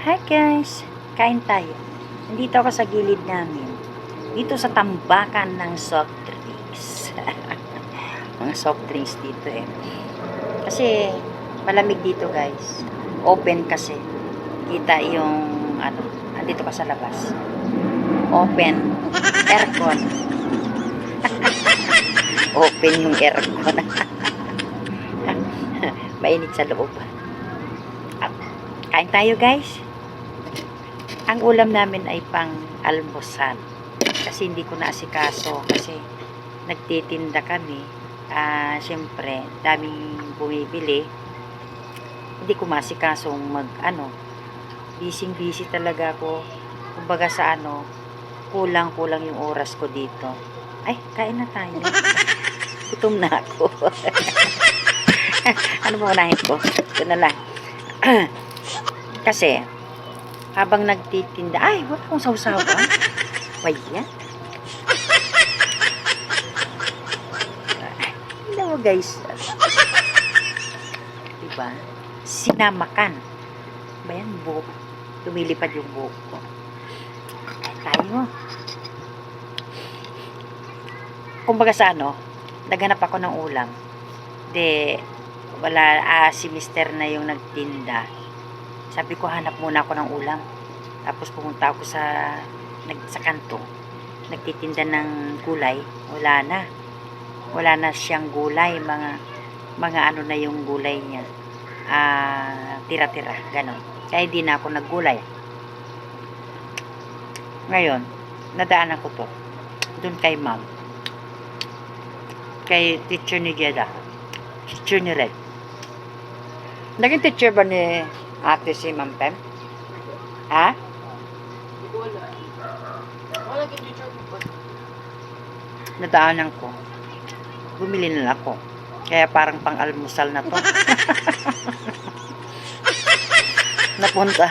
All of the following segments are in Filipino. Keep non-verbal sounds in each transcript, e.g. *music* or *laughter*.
Hi guys! Kain tayo. Nandito ako sa gilid namin. Dito sa tambakan ng soft drinks. *laughs* Mga soft drinks dito eh. Kasi malamig dito guys. Open kasi. Kita yung ano, andito ka sa labas. Open. Aircon. *laughs* Open yung aircon. *laughs* Mainit sa loob. Kain tayo guys. Ang ulam namin ay pang almusal. Kasi hindi ko naasikaso kasi nagtitinda kami. Ah, syempre, daming bumibili. Hindi ko masikaso mag ano. Busy busy talaga ako. Kumbaga sa ano, kulang-kulang yung oras ko dito. Ay, kain na tayo. Gutom na ako. *laughs* ano ba unahin ko? Ito na lang. *clears throat* Kasi, habang nagtitinda, ay, wala akong sausawa. Waya. Hindi mo guys. Diba? Sinamakan. Ba yan, buhok. Tumilipad yung buhok ko. Ay, tayo. Kumbaga sa ano, naghanap ako ng ulam. De, wala, ah, si mister na yung nagtinda. Sabi ko, hanap muna ako ng ulam. Tapos pumunta ako sa, nag, sa kanto. Nagtitinda ng gulay. Wala na. Wala na siyang gulay. Mga, mga ano na yung gulay niya. Ah, tira-tira. Ganon. Kaya hindi na ako naggulay. Ngayon, nadaanan ko to. Doon kay ma'am. Kay teacher ni Geda. Teacher ni Red. Naging teacher ba ni ate si Ma'am Pem? Ha? Wala. Wala kang teacher ko pa. Nadaanan ko. Bumili na lang ako. Kaya parang pang-almusal na to. *laughs* Napunta.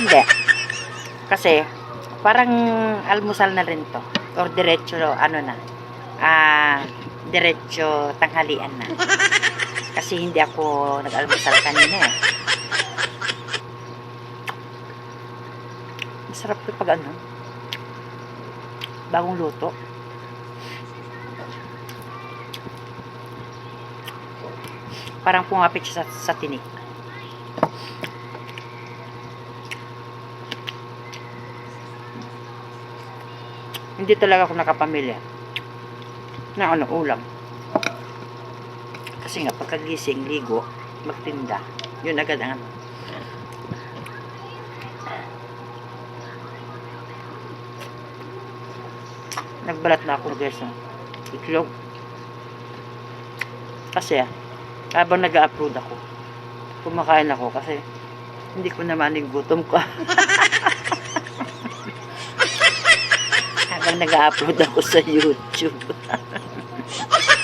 Hindi. Kasi, parang almusal na rin to. Or diretso, ano na. Ah, diretso tanghalian na. Kasi hindi ako nag-almusal kanina eh. Masarap to pag ano. Bagong luto. Parang pumapit siya sa, sa tinik. Hindi talaga ako nakapamilya na ano, ulam. Kasi nga, pagkagising, ligo, magtinda, yun agad ang. Nagbalat na ako guys ng itlog. Kasi, habang nag-upload ako, kumakain ako kasi hindi ko naman yung gutom ko. *laughs* habang nag-upload ako sa YouTube. *laughs*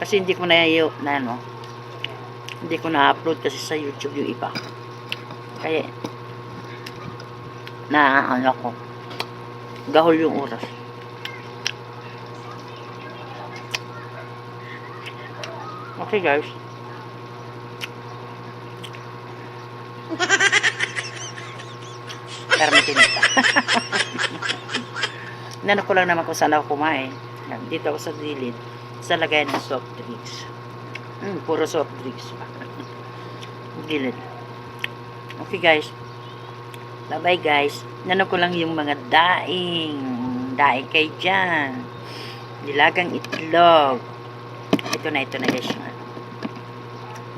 kasi hindi ko na na ano, hindi ko na-upload kasi sa YouTube yung iba. Kaya, na ano ko, gahol yung oras. Okay guys. *laughs* Pero may tinita. *laughs* Nano ko lang naman kung saan ako kumain. Dito ako sa gilid. Sa lagay ng soft drinks. Mm, puro soft drinks pa. Okay guys. Bye bye guys. Nano ko lang yung mga daing. Daing kay dyan. Dilagang itlog. Ito na, ito na guys. yung ano.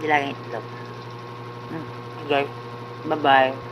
Dilagang itlog. Mm, okay guys. Bye bye.